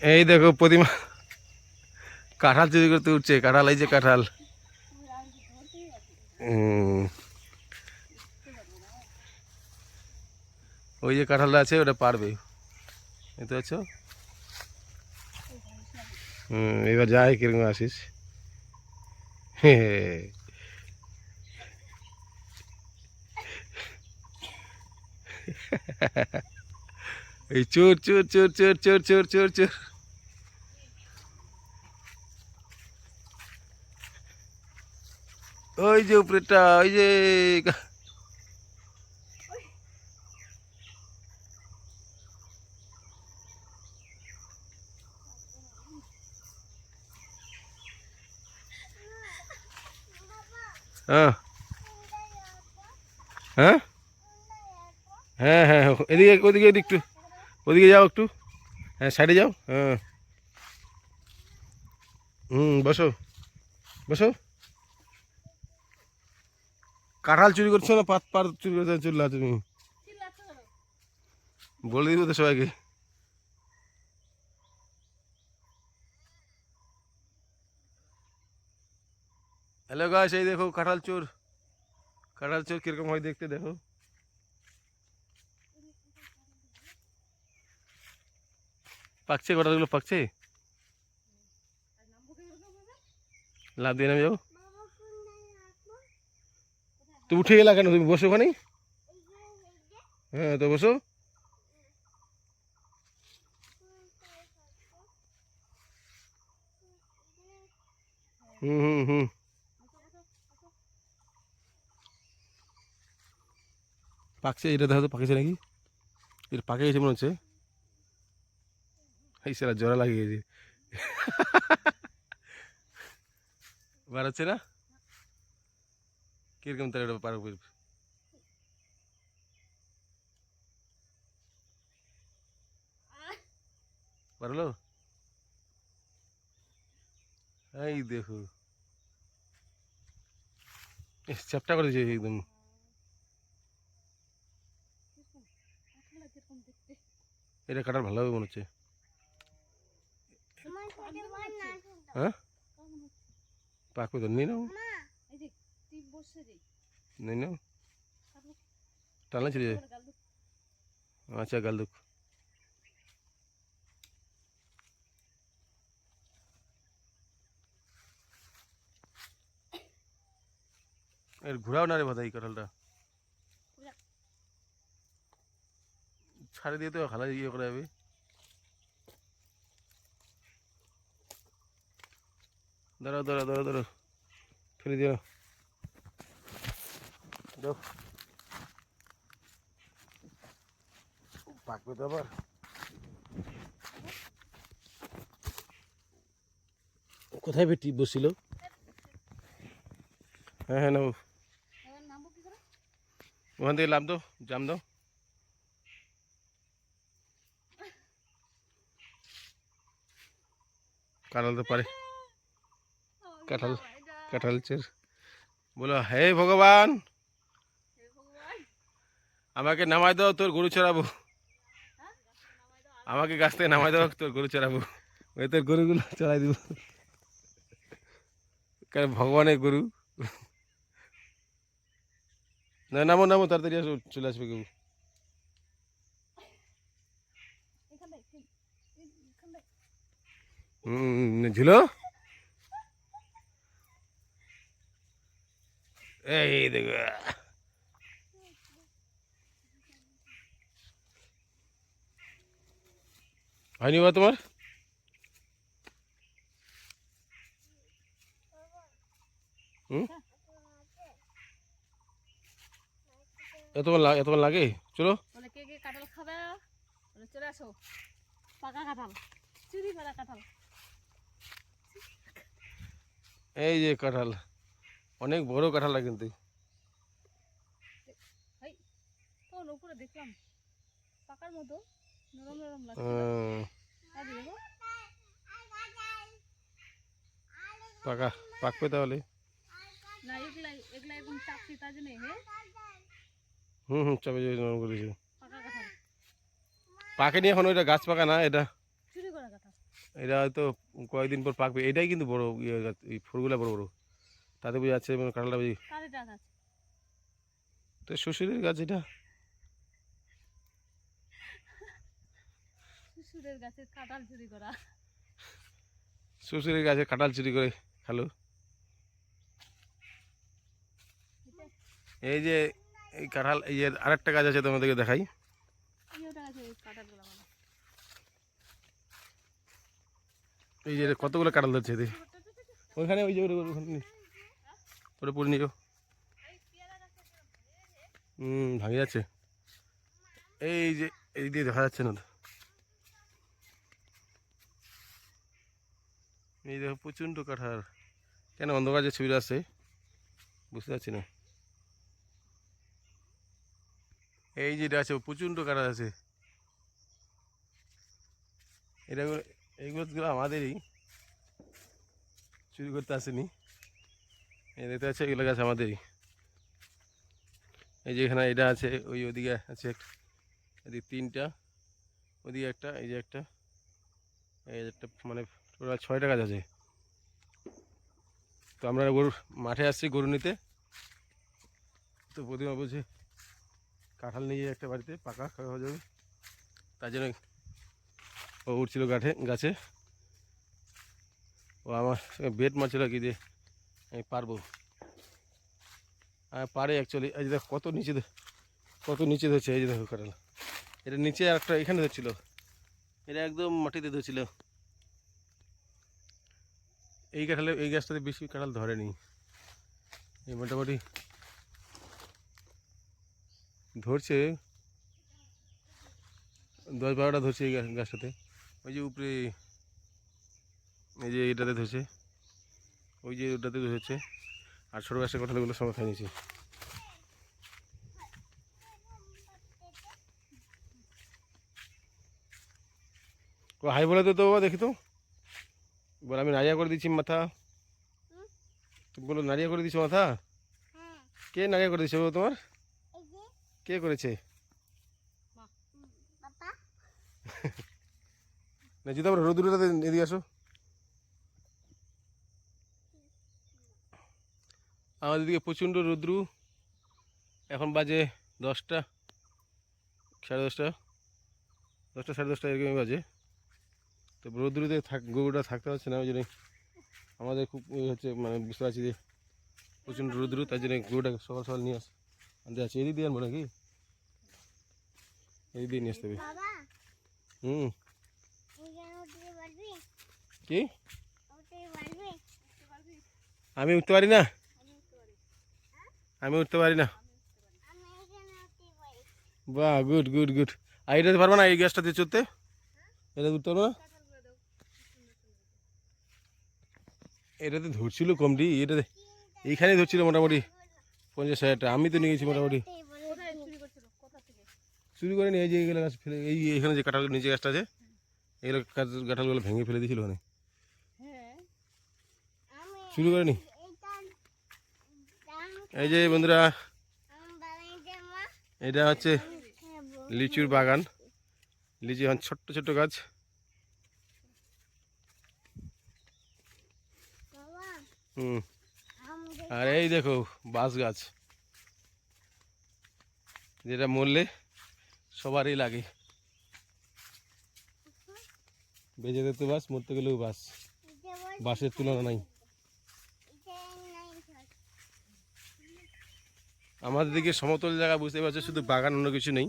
এই দেখো, প্রতিমা। কাঁঠাল চুরি করতে উঠছে, কাঁঠাল, এই যে কাঁঠাল। ওই যে কাঁঠালটা আছে, ওটা পারবে। বুঝতে আছো হুম, এবার যাই, কীরকম আসিস। হে। এই চোর চোর চোর চোর চোর চোর চোর চোর। ওই যে উপরেটা ওই যে হ্যাঁ হ্যাঁ? হ্যাঁ হ্যাঁ হ্যাঁ, এদিকে ওদিকে এদিকে একটু ওদিকে যাও একটু। হ্যাঁ সাইডে যাও। হ্যাঁ। হুম বসো বসো। কাঁঠাল চুরি করছ না পাত পাত চুরি করছ? চুল্লা তুমি। বলে দিব তো সবাইকে। হ্যালো গাছ এই দেখো কাঁঠাল চোর। কাঁঠাল চোর কীরকম হয় দেখতে দেখো। পাকছে কাঁঠালগুলো পাকছে? লাভ দিয়ে নেমে যাও তো উঠে গেলা কেন তুমি? বসো ওখানে হ্যাঁ তো বসো। হুম হুম হুম। পাকছে এটা দেখো তো পাকেছে নাকি? এটা পাকে গেছে মনে হচ্ছে। এই সেরা জোড়া লাগিয়ে গেছে। বার না? কীরকম তার এটা পার পারল? এই দেখো। চ্যাপটা করে দিয়েছে একদম। এটা কাটার ভালো হবে মনে হচ্ছে। হ্যাঁ? পাকবে তো নেই নাও। नहीं ना टालना चलिए अच्छा गलदुक এর ঘুরাও না রে ভাদাই কাঁঠালটা। ছাড়ে দিয়ে তো খালা ইয়ে করা যাবে। দাঁড়াও দাঁড়াও দাঁড়াও দাঁড়াও। ঠেলে দিও। পাকবে তো আবার। কোথায় বেটি বসছিল? হ্যাঁ হ্যাঁ নেব ওখান থেকে লাভ দাও জাম দাও। কাঁঠাল তো পারে। কাঁঠাল কাঁঠাল চের। বলো হে ভগবান! আমাকে নামাই দাও তোর গরু চড়াবো। আমাকে গাছ থেকে নামাই দাও, তোর গরু চড়াবো। ওই তোর গরুগুলো চড়াই দিব। কারণ ভগবানের গরু। না, নামো নামো, তাড়াতাড়ি চলে আসবে কেউ ঝুলো? এই দেখো। হয়নি বা তোমার? এতক্ষণ লাগে এতক্ষণ লাগে? চলো। কে কে কাঁঠাল খাবে? চলে আসো। পাকা কাঁঠাল। চুরি করা কাঁঠাল। এই যে কাঁঠাল। অনেক বড় কাঁঠাল কিন্তু। দেখলাম পাকার মতো। পাকা পাকবে তাহলে? হুম হুম চাপে চাপে নরম করেছে এখন ওইটা গাছ পাকা না এটা? এটা হয়তো কয়েকদিন পর পাকবে। এটাই কিন্তু বড় ইয়ে ফুলগুলা বড় বড়। তাতে বুঝে যাচ্ছে মানে কাঁঠালটা বুঝি তো শ্বশুরের গাছ এটা? শ্বশুরের গাছে কাঁঠাল চুরি করা। শ্বশুরের গাছে কাঁঠাল চুরি করে খালো। এই যে এই কাঁঠাল এই যে আরেকটা গাছ আছে তোমাদেরকে দেখাই। এই যে কতগুলো কাঁঠাল ধরছে এতে ওইখানে ওই যে ওখানে ওটা পড়ে নিও। হুম ভাঙে যাচ্ছে। এই যে এই দিয়ে দেখা যাচ্ছে না এই দেখো প্রচণ্ড কাঁঠাল। কেন অন্ধকার যে ছবিটা আছে? বুঝতে পারছি না। এই যেটা আছে প্রচণ্ড কাঁঠাল আছে। এটা এইগুলো আমাদেরই। চুরি করতে আসেনি। এই দেখতে আছে এগুলো গাছ আমাদেরই। এই যে এখানে এটা আছে, ওই ওদিকে আছে একটা, এদিকে তিনটা, ওদিকে একটা, এই যে একটা, এই একটা মানে টোটাল ছয়টা গাছ আছে তো আমরা গরু মাঠে আসছি গরু নিতে। তো প্রতিমা বলছে, কাঁঠাল নিয়ে একটা বাড়িতে, পাকা খাওয়া যাবে। তার জন্য ও উঠছিল গাঠে, গাছে। ও আমার বেট মারছিল কি যে, আমি পারব। আমি পারে অ্যাকচুয়ালি এই যে দেখো, কত নিচে কত নিচে ধরছে, এই যে দেখো কাঁঠাল। এটা নিচে আর একটা এখানে ধরছিল। এটা একদম মাটিতে ধরছিল। এই কাঁঠালে, এই গাছটাতে বেশি কাঁঠাল ধরেনি। এই মোটামুটি ধরছে, দশ বারোটা ধরছে এই গাছটাতে। ওই যে উপরে, এই যে এটাতে ধরছে, ওই যে ওটাতে ধরেছে। আর ছোটো গাছের কাঁঠালগুলো সবাই খাই নিয়েছি। হাই বলে তো বাবা দেখি তো। বল আমি নাড়িয়া করে দিচ্ছি মাথা তুমি বলো নাড়িয়া করে দিচ্ছ মাথা কে নাড়িয়া করে দিচ্ছে তোমার কে করেছে না জিতো আমরা রোদ্রুটাতে এদিকে আসো আমাদের দিকে প্রচণ্ড রৌদ্রু এখন বাজে দশটা সাড়ে দশটা দশটা সাড়ে দশটা এরকমই বাজে তো রৌদ্রুতে থাক গরুটা থাকতে পারছে না ওই জন্য আমাদের খুব হচ্ছে মানে বুঝতে পারছি যে প্রচণ্ড রৌদ্রু তার জন্য গরুটাকে সকাল সকাল নিয়ে আস। আনতে যাচ্ছি। এদিক দিয়ে আনব নাকি? এদিক দিয়ে নিয়ে আসতে হবে। হুম। কি? আমি উঠতে পারি না? আমি উঠতে পারি। না। উঠতে পারি। বাহ গুড গুড গুড। আর এটাতে পারব না এই গ্যাসটাতে চড়তে? এটা উঠতে পারব না? এটাতে ধরছিল কমটি এটাতে এইখানে ধরছিল মোটামুটি পঞ্চাশ হাজারটা, আমি তো নিয়ে গেছি মোটামুটি। চুরি করে নিয়ে যে এইগুলো গাছ ফেলে, এই এখানে যে কাঁঠাল নিচে গাছটা আছে এগুলো গাছ কাঁঠালগুলো ভেঙে ফেলে দিয়েছিল ওখানে। চুরি এটা দাম এই যে বন্ধুরা, এটা হচ্ছে লিচুর বাগান। লিচু এখন ছোট্ট ছোট্ট গাছ বাবা হুম। আর এই দেখো, বাঁশ গাছ। যেটা মরলে সবারই লাগে। বেঁচে যেতে বাস মরতে গেলেও বাস বাসের তুলনা নাই। আমাদের দিকে সমতল জায়গা বুঝতে পারছ, শুধু বাগান, অন্য কিছু নেই।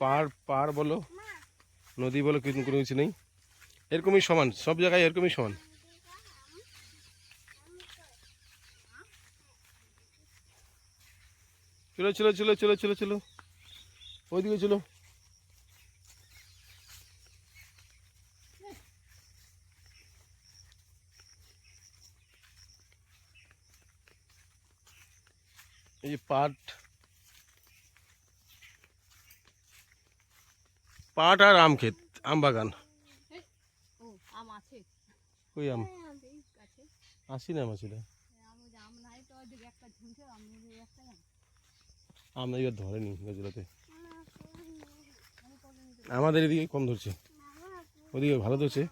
পাহাড় পাহাড় বলো, নদী বলো কিন্তু কোনো কিছু নেই। এরকমই সমান, সব জায়গায় এরকমই সমান। চলো চলো চলো চলো চলো চলো। ওইদিকে চলো। এই পাট। পাট আর আম ক্ষেত আম বাগান। ওই আম। এই গাছে। আসি না আম এবার ধরেনি গাছগুলোতে আমাদের এদিকে কম ধরছে। ওদিকে ভালো ধরছে।